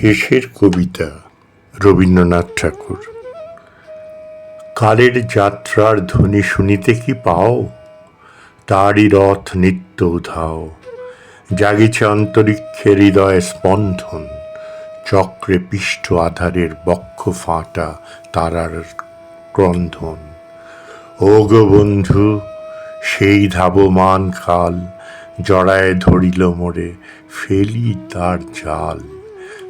শেষের কবিতা রবীন্দ্রনাথ ঠাকুর। কালের যাত্রার ধ্বনি শুনিতে কি পাও? তারই রথ নিত্য উধাও। জাগিছে অন্তরিক্ষে হৃদয় স্পন্দন, চক্রে পিষ্ট আধারের বক্ষ ফাঁটা তারার ক্রন্ধন। ও গো বন্ধু, সেই ধাবমান কাল জড়ায় ধরিল মোরে, ফেলি তার জাল।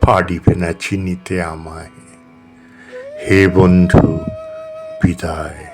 পারিবে না চিনিতে আমায়। হে বন্ধু বিদায়।